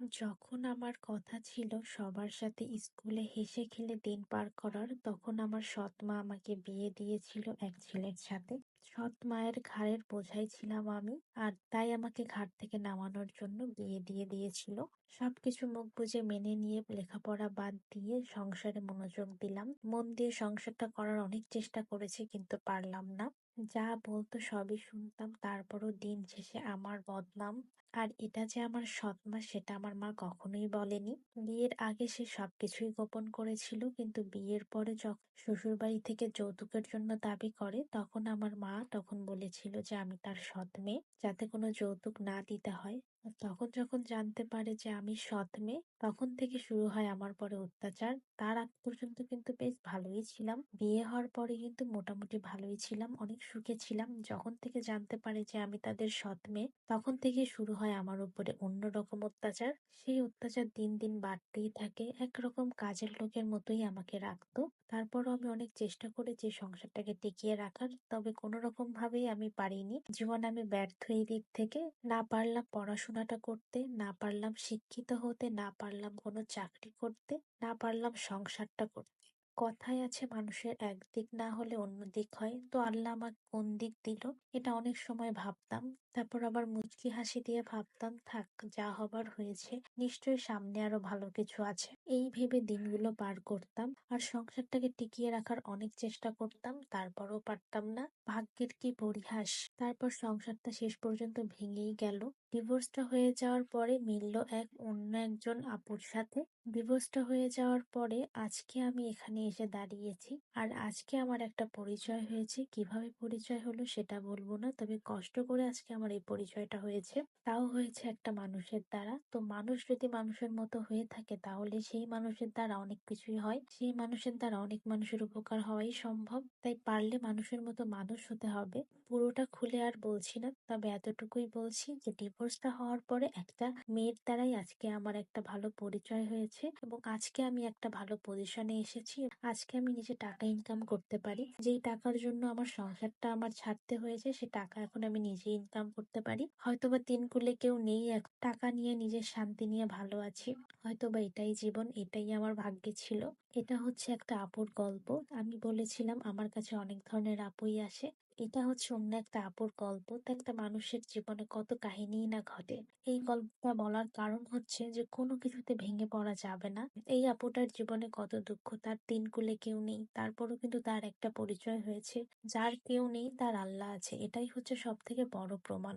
যখন আমার কথা ছিল সবার সাথে স্কুলে হেসে খেলে দিন পার করার, তখন আমার সৎ মা আমাকে বিয়ে দিয়েছিল এক ছেলের সাথে। সৎ মায়ের ঘাড়ের বোঝাই ছিলাম আমি, আর তাই আমাকে ঘাট থেকে নামানোর জন্য বিয়ে দিয়ে দিয়েছিল। সবকিছু মুখ বুঝে মেনে নিয়ে লেখাপড়া বাদ দিয়ে সংসারে মনোযোগ দিলাম। মন দিয়ে সংসারটা করার অনেক চেষ্টা করেছি, কিন্তু পারলাম না। যা বলতো সবই শুনতাম। তারপরও দিন শেষে আমার বদনাম। আর এটা যে আমার সৎমা, সেটা আমার মা কখনোই বলেনি। বিয়ের আগে সে সবকিছুই গোপন করেছিল। কিন্তু বিয়ের পরে যখন শ্বশুর বাড়ি থেকে যৌতুকের জন্য দাবি করে, তখন আমার মা তখন বলেছিল যে, আমি তার সৎ মেয়ে। যাতে কোনো যৌতুক না দিতে হয়। তখন যখন জানতে পারে যে আমি সৎ মেয়ে, তখন থেকে শুরু হয় আমার পরে অত্যাচার। তার আগ পর্যন্ত কিন্তু বেশ ভালোই ছিলাম। বিয়ে হওয়ার পরে কিন্তু মোটামুটি ভালোই ছিলাম, অনেক সুখে ছিলাম। যখন থেকে জানতে পারে যে আমি তাদের সৎ মেয়ে, তখন থেকে শুরু হয় আমার উপরে অন্যরকম অত্যাচার। সেই অত্যাচার দিন দিন বাড়তেই থাকে। একরকম কাজের লোকের মতোই আমাকে রাখতো। তারপরও আমি অনেক চেষ্টা করেছি সংসারটাকে টিকিয়ে রাখার, তবে কোনো রকম ভাবেই আমি পারিনি। জীবনে আমি ব্যর্থ এই দিক থেকে। না পারলাম পড়াশোনাটা করতে, না পারলাম শিক্ষিত হতে, না পারলাম কোনো চাকরি করতে, না পারলাম সংসারটা করতে। কথায় আছে মানুষের একদিক না হলে অন্য দিক হয়। তো আল্লাহ আমাকে কোন দিক দিল এটা অনেক সময় ভাবতাম। তারপর আবার মুচকি হাসি দিয়ে ভাবতাম, থাক, যা হবার হয়েছে, নিশ্চয়ই সামনে আরও ভালো কিছু আছে। এই ভেবে দিনগুলো পার করতাম আর সংসারটাকে টিকিয়ে রাখার অনেক চেষ্টা করতাম, তারপরও পারতাম না। ভাগ্যের কি পরিহাস? তারপর সংসারটা শেষ পর্যন্ত ভেঙেই গেল। ডিভোর্সটা হয়ে যাওয়ার পরে মিলল এক অন্য একজন আপুর সাথে। ডিভোর্সটা হয়ে যাওয়ার পরে আজকে আমি এখানে এসে দাঁড়িয়েছি আর আজকে আমার একটা পরিচয় হয়েছে। কীভাবে পরিচয় হলো সেটা বলব না, তবে কষ্ট করে আজকে আমার এই পরিচয়টা হয়েছে। তাও হয়েছে একটা মানুষের দ্বারা। তো মানুষ যদি মানুষের মতো হয়ে থাকে, তাহলে সেই মানুষের দ্বারা অনেক কিছুই হয়। সেই মানুষের দ্বারা অনেক মানুষের উপকার হওয়াই সম্ভব। তাই পারলে মানুষের মতো মানুষ হতে হবে। পুরোটা খুলে আর বলছি না, তবে এতটুকুই বলছি যে ডিভোর্সটা হওয়ার পরে একটা মেয়ের দ্বারাই আজকে আমার একটা ভালো পরিচয় হয়েছে এবং আজকে আমি একটা ভালো পজিশনে এসেছি। আজকে আমি নিজে টাকা ইনকাম করতে পারি। যেই টাকার জন্য আমার সংসারটা আমার ছাড়তে হয়েছে, সে টাকা এখন আমি নিজে ইনকাম করতে পারি। হয়তোবা তিন কুলে কেউ নেই টাকা নিয়ে নিজের শান্তি নিয়ে ভালো আছি। হয়তোবা এটাই জীবন, এটাই আমার ভাগ্যে ছিল। এটা হচ্ছে একটা আপুর গল্প। আমি বলেছিলাম, আমার কাছে অনেক ধরনের আপুই আসে। এটা হচ্ছে অন্য একটা আপুর গল্প। একটা মানুষের জীবনে কত কাহিনী না ঘটে। এই গল্পটা বলার কারণ হচ্ছে যে, কোনো কিছুতে ভেঙে পড়া যাবে না। এই আপুটার জীবনে কত দুঃখ, তার তিন কুলে কেউ নেই। তারপরও কিন্তু তার একটা পরিচয় হয়েছে। যার কেউ নেই, তার আল্লাহ আছে। এটাই হচ্ছে সব থেকে বড় প্রমাণ।